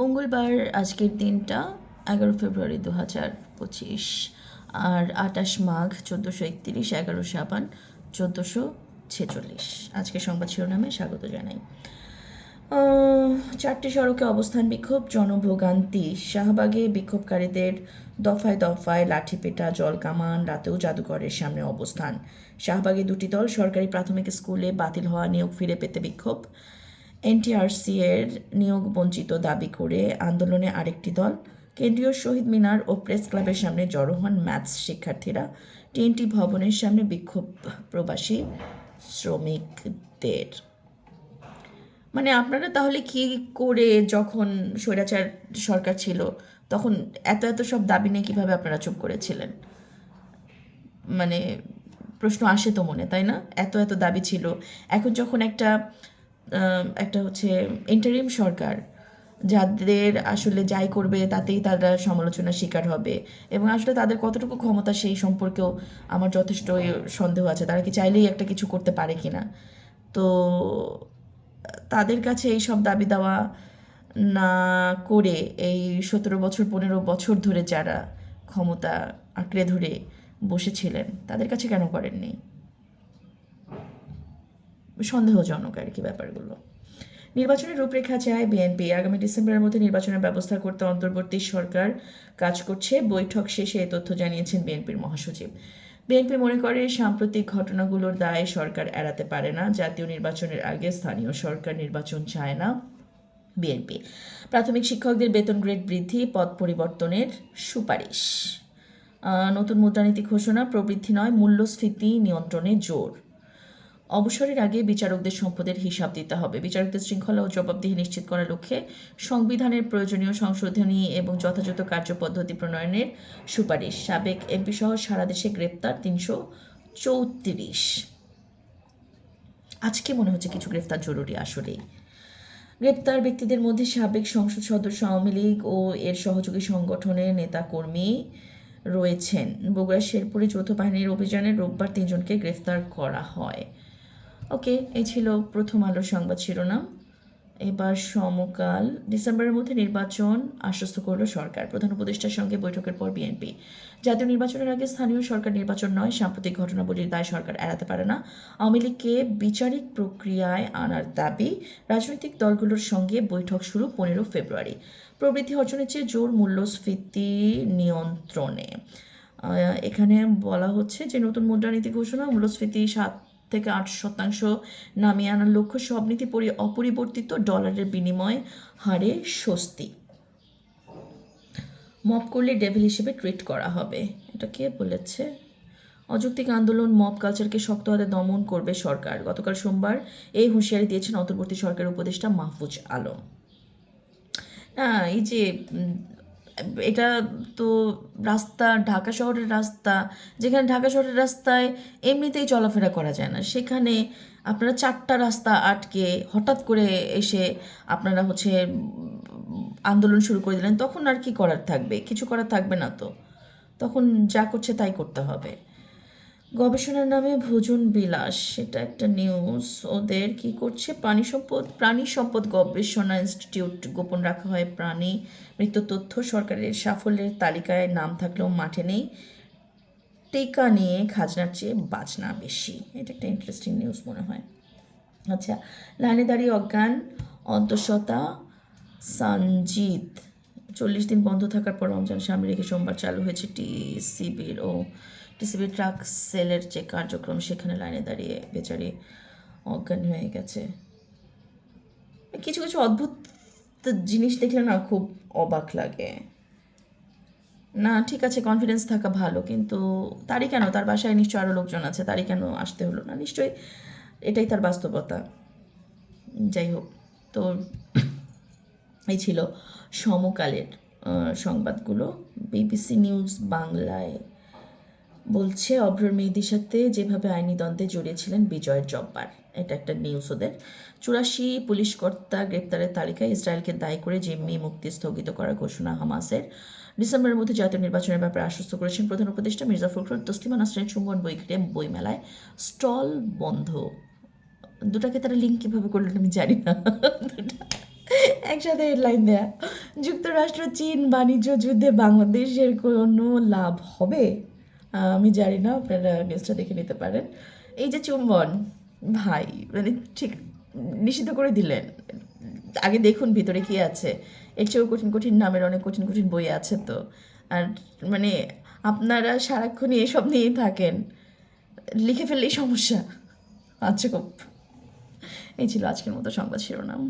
মঙ্গলবার আজকের দিনটা এগারো ফেব্রুয়ারি দু হাজার পঁচিশ। আর আটাশ মাঘ চোদ্দোশো একত্রিশ, এগারো সাবান চোদ্দোশো ছেচল্লিশ। আজকে সংবাদ শিরোনামে স্বাগত জানাই। চারটি সড়কে অবস্থান বিক্ষোভ, জনভোগান্তি, শাহবাগে বিক্ষোভকারীদের দফায় দফায় লাঠিপেটা জলকামান রাতেও জাদুঘরের সামনে অবস্থান। শাহবাগে দুটি দল সরকারি প্রাথমিক স্কুলে বাতিল হওয়া নিয়োগ ফিরে পেতে বিক্ষোভ। এনটিআরসি এর নিয়োগ বঞ্চিত দাবি করে আন্দোলনে আরেকটি দল, কেন্দ্রীয় শহীদ মিনার ও প্রেস ক্লাবের সামনে জড়ো হন ম্যাথস শিক্ষার্থীরা। টিএনটি ভবনের সামনে বিক্ষোভ প্রবাসী শ্রমিকদের। মানে আপনারা তাহলে কি করে যখন স্বৈরাচার সরকার ছিল, তখন এত এত সব দাবি নিয়ে কীভাবে আপনারা চুপ করেছিলেন? মানে প্রশ্ন আসে তো মনে, তাই না? এত এত দাবি ছিল। এখন যখন একটা একটা হচ্ছে ইন্টারিম সরকার, যাদের আসলে যাই করবে তাতেই তারা সমালোচনার শিকার হবে এবং আসলে তাদের কতটুকু ক্ষমতা সেই সম্পর্কেও আমার যথেষ্ট সন্দেহ আছে। তারা কি চাইলেই একটা কিছু করতে পারে কি না তো তাদের কাছে এই সব দাবি দেওয়া না করে এই সতেরো বছর, পনেরো বছর ধরে যারা ক্ষমতা আঁকড়ে ধরে বসেছিলেন, তাদের কাছে কেন করেননি? সন্দেহজনক আর কি ব্যাপারগুলো। নির্বাচনের রূপরেখা চায় বিএনপি। আগামী ডিসেম্বরের মধ্যে নির্বাচনের ব্যবস্থা করতে অন্তর্বর্তী সরকার কাজ করছে। বৈঠক শেষে এ তথ্য জানিয়েছেন বিএনপির মহাসচিব। বিএনপি মনে করে সাম্প্রতিক ঘটনাগুলোর দায় সরকার এড়াতে পারে না। জাতীয় নির্বাচনের আগে স্থানীয় সরকার নির্বাচন চায় না বিএনপি। প্রাথমিক শিক্ষকদের বেতন গ্রেড বৃদ্ধি, পদ পরিবর্তনের সুপারিশ। নতুন মুদ্রানীতি ঘোষণা প্রবৃদ্ধি নয়, মূল্যস্ফীতি নিয়ন্ত্রণে জোর। অবসরের আগে বিচারকদের সম্পদের হিসাব দিতে হবে। বিচারকদের শৃঙ্খলা ও জবাবদিহি নিশ্চিত করার লক্ষ্যে সংবিধানের প্রয়োজনীয় সংশোধনী এবং যথাযথ কার্যপদ্ধতি প্রণয়নের সুপারিশ। সাবেক এমপি সহ সারা দেশে গ্রেপ্তার তিনশো চৌত্রিশ। আজকে মনে হচ্ছে কিছু গ্রেপ্তার জরুরি আসলেই। গ্রেপ্তার ব্যক্তিদের মধ্যে সাবেক সংসদ সদস্য আওয়ামী লীগ ও এর সহযোগী সংগঠনের নেতাকর্মী রয়েছেন। বগুড়া শেরপুরে যৌথ বাহিনীর অভিযানে রোববার তিনজনকে গ্রেফতার করা হয়। ওকে, এই ছিল প্রথম আলোর সংবাদ শিরোনাম। এবার সমকাল। ডিসেম্বরের মধ্যে নির্বাচন আশ্বস্ত করল সরকার। প্রধান উপদেষ্টার সঙ্গে বৈঠকের পর বিএনপি। জাতীয় নির্বাচনের আগে স্থানীয় সরকার নির্বাচন নয়, সাম্প্রতিক ঘটনাবলীর দায় সরকার এড়াতে পারে না। আওয়ামী লীগকে বিচারিক প্রক্রিয়ায় আনার দাবি রাজনৈতিক দলগুলোর সঙ্গে বৈঠক শুরু পনেরো ফেব্রুয়ারি। প্রবৃদ্ধি অর্জনের চেয়ে জোর মূল্যস্ফীতি নিয়ন্ত্রণে। এখানে বলা হচ্ছে যে নতুন মুদ্রানীতি ঘোষণা, মূল্যস্ফীতি সাত থেকে আট শতাংশ নামিয়ে আনার লক্ষ্য সব নীতি পরি অপরিবর্তিত ডলারের বিনিময় হারে স্বস্তি। মপ করলে ডেভিল হিসেবে ট্রিট করা হবে। এটা কে বলেছে? অযৌক্তিক আন্দোলন মব কালচারকে শক্ত হাতে দমন করবে সরকার। গতকাল সোমবার এই হুঁশিয়ারি দিয়েছেন অন্তর্বর্তী সরকারের উপদেষ্টা মাহফুজ আলম। না, এই যে এটা তো রাস্তা, ঢাকা শহরের রাস্তা, যেখানে ঢাকা শহরের রাস্তায় এমনিতেই চলাফেরা করা যায় না। সেখানে আপনারা চারটা রাস্তা আটকে হঠাৎ করে এসে আপনারা হচ্ছে আন্দোলন শুরু করে দিলেন, তখন আর কি করার থাকবে? কিছু করার থাকবে না তো। তখন যা করছে তাই করতে হবে। গবেষণার নামে ভোজন বিলাস এটা একটা নিউজ ওদের কি করছে? প্রাণী সম্পদ প্রাণী সম্পদ গবেষণা ইনস্টিটিউট গোপন রাখা হয় প্রাণী মৃত্যু তথ্য সরকারের সাফল্যের তালিকায় নাম থাকলেও মাঠে নেই। টিকা নিয়ে খাজনার চেয়ে বাজনা বেশি। এটা একটা ইন্টারেস্টিং নিউজ মনে হয়। আচ্ছা লাইনে দাঁড়িয়ে অজ্ঞান অন্তঃসতা সঞ্জিত চল্লিশ দিন বন্ধ থাকার পর রমজান সামনে রেখে সোমবার চালু হয়েছে টিসিবির ও টিসিবির ট্রাক সেলের যে কার্যক্রম, সেখানে লাইনে দাঁড়িয়ে বেচারি অজ্ঞান হয়ে গেছে। কিছু কিছু অদ্ভুত জিনিস দেখলে না খুব অবাক লাগে। না, ঠিক আছে কনফিডেন্স থাকা ভালো, কিন্তু তারই কেন? তার বাসায় নিশ্চয় আরও লোকজন আছে, তারই কেন আসতে হলো না? নিশ্চয়ই এটাই তার বাস্তবতা। যাই হোক, তো এই ছিল সমকালের সংবাদগুলো। বিবিসি নিউজ বাংলায়। বলছে, অভ্রর মেহেদির সাথে যেভাবে আইনি দ্বন্দ্বে জড়িয়েছিলেন বিজয়ের জব্বার। এটা একটা নিউজ ওদের। চুরাশি পুলিশ কর্তা গ্রেপ্তারের তালিকায় ইসরায়েলকে দায়ী করে জিম্মি মুক্তি স্থগিত করার ঘোষণা হামাসের। ডিসেম্বরের মধ্যে জাতীয় নির্বাচনের ব্যাপারে আশ্বস্ত করেছেন প্রধান উপদেষ্টা মির্জা ফখরুল। তসলিমা নাসরিন চুম্বন বই বইমেলায় স্টল বন্ধ। দুটাকে তারা লিঙ্ক কীভাবে করলেন আমি জানি না। একসাথে হেডলাইন দেয়া। যুক্তরাষ্ট্র, চীন বাণিজ্য যুদ্ধে বাংলাদেশের কোনো লাভ হবে? আমি জানি না, আপনারা নিউজটা দেখে নিতে পারেন। এই যে চুম্বন, ভাই মানে ঠিক নিষিদ্ধ করে দিলেন। আগে দেখুন ভিতরে কি আছে। এর চেয়েও কঠিন কঠিন নামের অনেক কঠিন কঠিন বই আছে তো। আর মানে আপনারা সারাক্ষণই এসব নিয়েই থাকেন। লিখে ফেললেই সমস্যা। আচ্ছা খুব। এই ছিল আজকের মতো সংবাদ শিরোনাম।